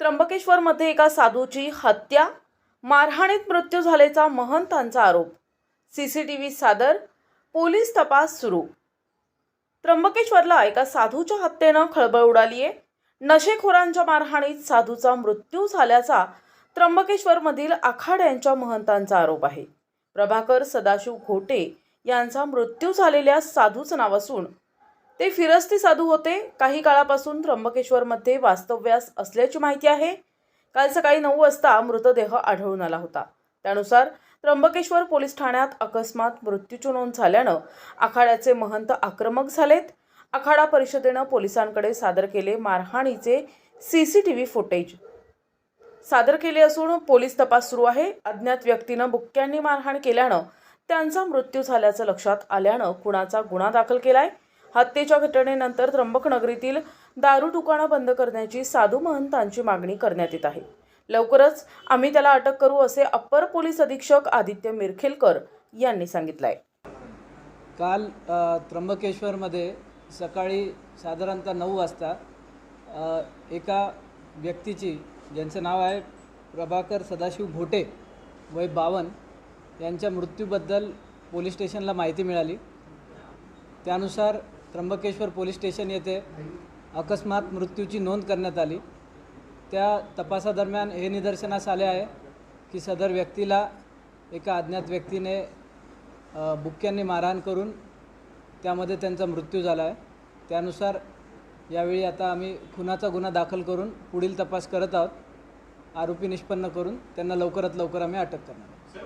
त्र्यंबकेश्वरमध्ये एका साधूची हत्या मारहाणीत मृत्यू झाल्याचा महंतांचा आरोप. सी सी टी व्ही सादर पोलीस तपास सुरू. त्र्यंबकेश्वरला एका साधूच्या हत्येनं खळबळ उडाली आहे नशेखोरांच्या मारहाणीत साधूचा मृत्यू झाल्याचा त्र्यंबकेश्वरमधील आखाड्यांच्या महंतांचा आरोप आहे. प्रभाकर सदाशिव घोटे यांचा मृत्यू झालेल्या साधूचं नाव असून ते फिरस्ती साधू होते. काही काळापासून त्र्यंबकेश्वरमध्ये वास्तव्यास असल्याची माहिती आहे. काल सकाळी नऊ वाजता मृतदेह आढळून आला होता. त्यानुसार त्र्यंबकेश्वर पोलीस ठाण्यात अकस्मात मृत्यूची नोंद झाल्यानं आखाड्याचे महंत आक्रमक झालेत. आखाडा परिषदेनं पोलिसांकडे सादर केले मारहाणीचे सीसीटीव्ही फुटेज. सादर केले असून पोलीस तपास सुरू आहे. अज्ञात व्यक्तीनं बुक्क्यांनी मारहाण केल्यानं त्यांचा मृत्यू झाल्याचं लक्षात आल्यानं खुणाचा गुन्हा दाखल केलाय. हत्येच्या घटनेनंतर त्र्यंबकनगरीतील दारू दुकानं बंद करण्याची साधू महंतांची मागणी करण्यात येत आहे. लवकरच आम्ही त्याला अटक करू असे अप्पर पोलीस अधीक्षक आदित्य मिरखेलकर यांनी सांगितलं आहे काल त्र्यंबकेश्वरमध्ये सकाळी साधारणतः नऊ वाजता एका व्यक्तीची ज्यांचं नाव आहे प्रभाकर सदाशिव घोटे वय बावन यांच्या मृत्यूबद्दल पोलीस स्टेशनला माहिती मिळाली. त्यानुसार त्र्यंबकेश्वर पोलीस स्टेशन येथे अकस्मात मृत्यूची नोंद करण्यात आली. त्या तपासादरम्यान हे निदर्शनास आले आहे की सदर व्यक्तीला एका अज्ञात व्यक्तीने बुक्क्यांनी मारहाण करून त्यामध्ये त्यांचा मृत्यू झाला आहे. त्यानुसार यावेळी आता आम्ही खुनाचा गुन्हा दाखल करून पुढील तपास करत आहोत. आरोपी निष्पन्न करून त्यांना लवकरात लवकर आम्ही अटक करणार